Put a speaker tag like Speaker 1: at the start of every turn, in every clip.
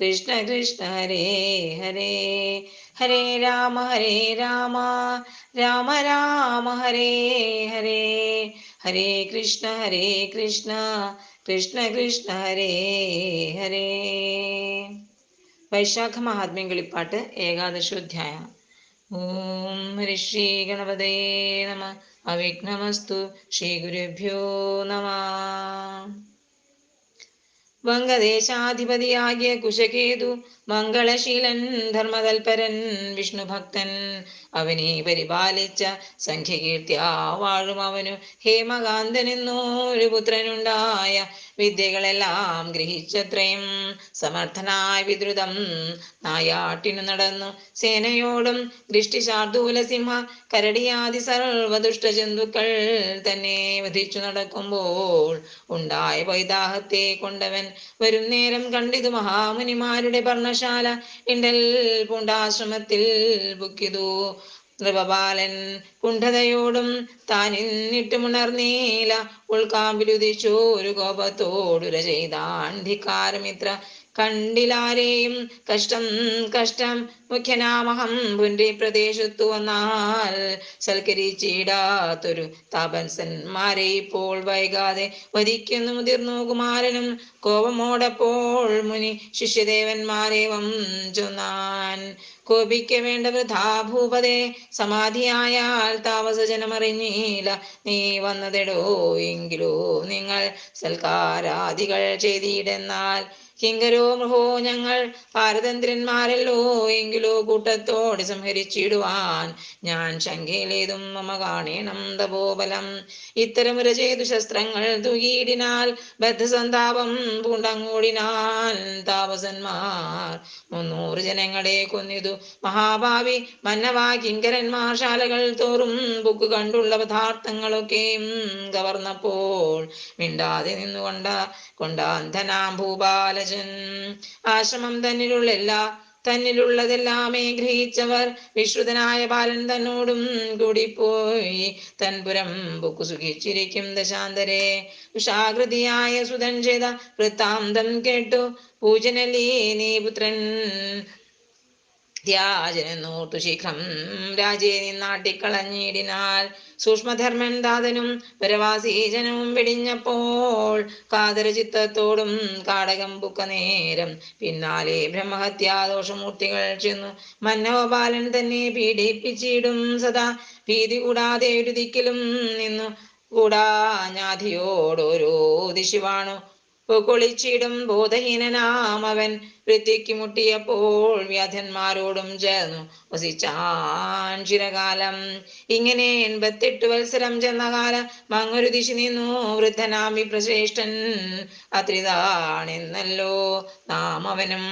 Speaker 1: കൃഷ്ണ കൃഷ്ണ ഹരേ ഹരേ. ഹരേ രാമ ഹരേ രാമ. രാമ രാമ ഹരേ ഹരേ. ഹരേ കൃഷ്ണ ഹരേ കൃഷ്ണ. കൃഷ്ണ കൃഷ്ണ ഹരേ ഹരേ. വൈശാഖ മഹാത്മ്യം കളിപ്പാട്ട് ഏകാദശോധ്യായ ഓം ഋഷി ഗണപതേ നമ. അവിഘ്നമസ്തു. ശ്രീ ഗുരുഭ്യോ നമ. വംഗദേശാധിപതിയാകിയ കുശകേതു മംഗളശീലൻ ധർമ്മതൽപരൻ വിഷ്ണുഭക്തൻ. അവനെ പരിപാലിച്ച സംഖ്യകീർത്തിയാ വാഴും അവനു. ഹേമകാന്തനെന്നൊരു പുത്രനുണ്ടായ വിദ്യകളെല്ലാം ഗ്രഹിച്ചത്രയും സമർത്ഥനായ വിദ്രുതം നായാട്ടിനു നടന്നു. സേനയോടും ദൃഷ്ടിശാർദൂലസിംഹ കരടിയാദി സർവദുഷ്ട ജന്തുക്കൾ തന്നെ വധിച്ചു നടക്കുമ്പോൾ ഉണ്ടായ വൈദാഹത്തെ കൊണ്ടവൻ വരും നേരം കണ്ടിതു മഹാമുനിമാരുടെ പർണശാല ഇണ്ടൽ പൂണ്ടാശ്രമത്തിൽ ബുക്കിതു നൃപബാലൻ കുണ്ഠതയോടും താനിന്നിട്ടുമുണർന്നീല ഉൾക്കാമ്പിലുദിച്ചു ഒരു കോപത്തോടുര ചെയ്താണ്ടിക്കാരമിത്ര കണ്ടിലാരെയും കഷ്ടം കഷ്ടം മുഖ്യനാമഹം പുൻറി പ്രദേശത്തു വന്നാൽ സൽക്കരിച്ചിടാത്തൊരു താപൻസന്മാരെ ഇപ്പോൾ വൈകാതെ വധിക്കുന്നു മുതിർന്നു കുമാരനും. കോപമോടപ്പോൾ മുനി ശിഷ്യദേവന്മാരേവം ചൊന്നാൻ കോപിക്ക വേണ്ട വൃഥാ ഭൂപതേ സമാധിയായാൽ താമസജനമറിഞ്ഞില്ല. നീ വന്നതെടോ എങ്കിലോ നിങ്ങൾ സൽക്കാരാദികൾ ചെയ്തിടെന്നാൽ. കിങ്കരോ മൃഹോ ഞങ്ങൾ പാരതന്ത്രന്മാരല്ലോ എങ്കിലോ കൂട്ടത്തോട് സംഹരിച്ചിടുവാൻ ഞാൻ ശങ്കയിലേതും മമ കാണേണം തപോബലം. ഇത്തരമുര ചെയ്തു ശസ്ത്രങ്ങൾ തുകിയിടിനാൽ ബദ്ധസന്താപം പൂണ്ടങ്ങോടിനാൽ താപസന്മാർ. മുന്നൂറ് ജനങ്ങളെ കൊന്നിതു മഹാഭാവി മന്നവാ കിങ്കരന്മാർ ശാലകൾ തോറും. ബുക്ക് കണ്ടുള്ള പദാർത്ഥങ്ങളൊക്കെയും കവർന്നപ്പോൾ മിണ്ടാതെ നിന്നുകൊണ്ട കൊണ്ടാന്തനാം ഭൂപാലജൻ. ആശ്രമം തന്നിലുള്ള എല്ലാ തന്നിലുള്ളതെല്ലാമേ ഗ്രഹിച്ചവർ വിശ്രുതനായ ബാലൻ തന്നോടും കൂടിപ്പോയി. തൻപുരം ബുക്കു സുഖിച്ചിരിക്കും ദശാന്തരെ. ഉഷാകൃതിയായ സുതൻ ചെയ്ത വൃത്താന്തം കേട്ടു. പൂജനലീ നീ പുത്രൻ ത്യാജനെന്നോർത്തു ശീഘ്രം രാജേ നിന്നാട്ടിക്കളഞ്ഞിടിനാൽ സൂക്ഷ്മധർമ്മൻ ദാതനും പരവാസീജനവും വെടിഞ്ഞപ്പോൾ കാതരചിത്തത്തോടും കാടകം പുക്ക നേരം. പിന്നാലെ ബ്രഹ്മഹത്യാദോഷമൂർത്തികൾ ചെന്നു. മന്നവപാലൻ തന്നെ പീഡിപ്പിച്ചിടും സദാ. ഭീതി കൂടാതെ ഒരു ദിക്കിലും നിന്നു. കൂടാഞ്ഞാധിയോടൊരു ഞാധിയോടോരോ ദിശിവാണു. കൊളിച്ചിടും ബോധഹീനനാം അവൻ വൃത്തിക്ക് മുട്ടിയപ്പോൾ വ്യാധന്മാരോടും ചേർന്നു വസിച്ചാൻ ചിരകാലം. ഇങ്ങനെ എൺപത്തെട്ട് വത്സരം ചെന്ന കാലം മങ്ങൊരു ദിശ നിന്നു വൃദ്ധനാമി പ്രശ്രേഷ്ഠൻ അത്രിതാണെന്നല്ലോ നാം അവനും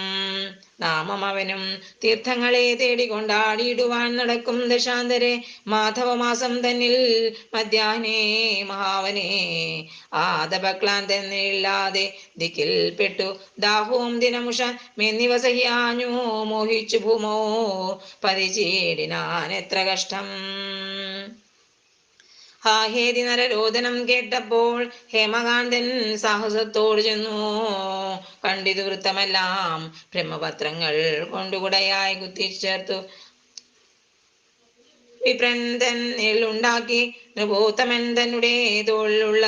Speaker 1: നാമം അവനും തീർത്ഥങ്ങളെ തേടികൊണ്ടാടിയിടുവാൻ നടക്കും ദശാന്തരെ. മാധവമാസം തന്നിൽ മധ്യാഹ്നേ മഹാവനെ. ആദപക്ലാന്തെന്നില്ലാതെ ദിക്കിൽ പെട്ടു ദാഹവും ദിനമുഷ മെന്നിവസഹിയാഞ്ഞു മോഹിച്ചു ഭൂമോ? പരിചീടിനാൻ എത്ര കഷ്ടം? ഹാഹേതി നരരോദനം കേട്ടപ്പോൾ ഹേമകാന്തൻ സാഹസത്തോട് ചെന്നു. കണ്ടിതു വൃത്തമെല്ലാം ബ്രഹ്മപത്രങ്ങൾ കൊണ്ടുകുടയായി കുത്തിച്ചേർത്തു. വിപ്രന്തൻ ഉണ്ടാക്കി നൃപോത്തമൻ തന്നുടെ തോളിലുള്ള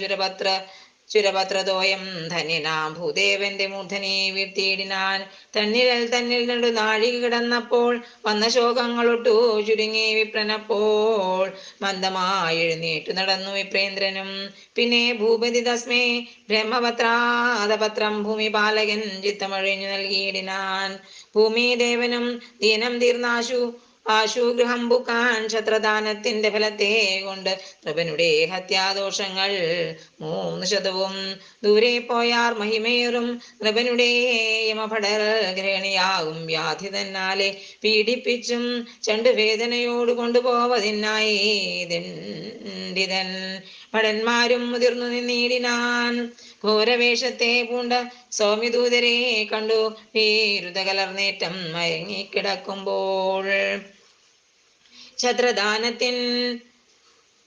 Speaker 1: ചുരപത്ര ചുരപത്രതോയം ധന്യനാം ഭൂദേവന്റെ മൂർധനെ വീഴ്ത്തിയിടിനാൻ തന്നിരൽ തന്നിൽ രണ്ടു നാഴിക കിടന്നപ്പോൾ വന്ന ശോകങ്ങളൊട്ടു ചുരുങ്ങി വിപ്രനപ്പോൾ മന്ദമായെഴുന്നേറ്റു നടന്നു വിപ്രേന്ദ്രനും. പിന്നെ ഭൂപതി തസ്മേ ബ്രഹ്മപത്രാതപത്രം ഭൂമിപാലകൻ ചിത്തമഴിഞ്ഞു നൽകിയിടിനാൻ. ഭൂമിദേവനും ദീനം തീർന്നാശു. ആശുഗൃഹം ബുക്കാൻ ഛത്രദാനത്തിന്റെ ഫലത്തെ കൊണ്ട് പ്രഭനുടെ ഹത്യാദോഷങ്ങൾ മൂന്ന് ശതവും. ദൂരെ പോയാർ മഹിമേറും പ്രഭനുടെ യമഭടർ ഗ്രഹണിയാകും വ്യാധി തന്നാലെ പീഡിപ്പിച്ചും ചണ്ടുവേദനയോട് കൊണ്ടുപോവതിനായി പണ്ഡിതൻ ഭടന്മാരും മുതിർന്നു നിന്നീടിനാൻ ഘോരവേഷത്തെ പൂണ്ട സൗമ്യദൂതരെ കണ്ടു. വീരുത കലർന്നേറ്റം മയങ്ങിക്കിടക്കുമ്പോൾ. ഛത്രദാനത്തിൻ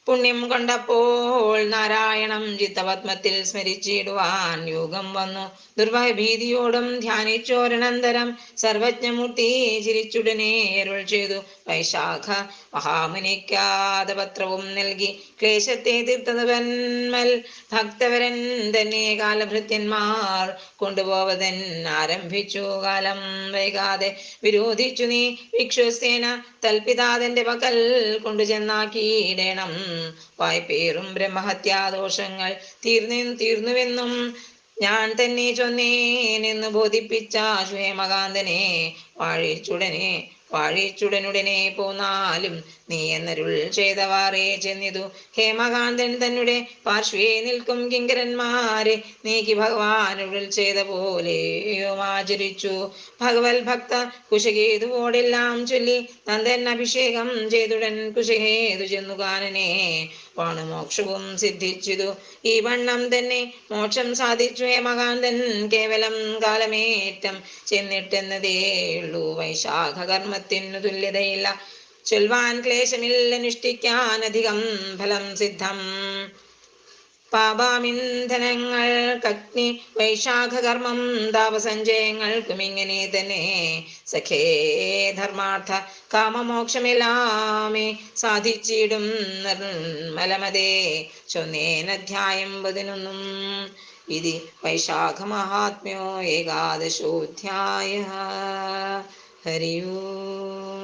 Speaker 1: പുണ്യം കൊണ്ടപ്പോൾ നാരായണം ചിത്തപത്മത്തിൽ സ്മരിച്ചിടുവാൻ യോഗം വന്നു. ദുർഭയഭീതിയോടും ധ്യാനിച്ചോരനന്തരം സർവജ്ഞമൂർത്തി ചിരിച്ചുടനെ അരുൾ ചെയ്തു. വൈശാഖ മഹാമുനിക്കാത പത്രവും നൽകി. ക്ലേശത്തെ തീർത്തവന്മൽ ഭക്തവരൻ തന്നെ കാലഭൃത്യന്മാർ കൊണ്ടുപോവതൻ ആരംഭിച്ചു. കാലം വൈകാതെ വിരോധിച്ചു നീ. വിക്ഷുസേന തൽപിതാതന്റെ പകൽ കൊണ്ടുചെന്നാക്കിയിടണം. വായ്പേറും ബ്രഹ്മഹത്യാദോഷങ്ങൾ തീർന്നു തീർന്നുവെന്നും ഞാൻ തന്നെ ചൊന്നേനെന്ന് ബോധിപ്പിച്ച ശ്വേമകാന്തനെ വാഴിച്ചുടനെ വാഴിച്ചുടനുടനെ പോന്നാലും നീ എന്നരുൾ ചെയ്തവാറേ ചെന്നിതു. ഹേമകാന്തൻ തന്നെ പാർശ്വേ നിൽക്കും കിങ്കരന്മാരെ നീക്കി ഭഗവാനുടൽ ചെയ്ത പോലെയും ആചരിച്ചു. ഭഗവത് ഭക്ത കുശകേതുവോടെല്ലാം ചൊല്ലി നന്ദൻ അഭിഷേകം ചെയ്തുടൻ കുശകേതു ചെന്നു കാനനെ വാണുമോക്ഷവും സിദ്ധിച്ചിതു ഈ വണ്ണം തന്നെ മോക്ഷം സാധിച്ചു ഹേമകാന്തൻ കേവലം കാലമേറ്റം ചെന്നിട്ടെന്നതേ ഉള്ളൂ വൈശാഖ കർമ്മത്തിനു തുല്യതയില്ല. ചൊൽവാൻ ക്ലേശമില്ല അനുഷ്ഠിക്കാൻ അധികം ഫലം സിദ്ധം. പാപാമിന്ധനങ്ങൾക്കഗ്നി വൈശാഖകർമ്മം താപസഞ്ചയങ്ങൾക്കും ഇങ്ങനെ തന്നെ സഖേ ധർമാർത്ഥ കാമമോക്ഷമെല്ലാമേ സാധിച്ചിടും നിർമ്മലമതേ. ചൊന്നേനധ്യായം പതിനൊന്നും. ഇതി വൈശാഖ മഹാത്മ്യോ ഏകാദശോധ്യായ. ഹരിയോ.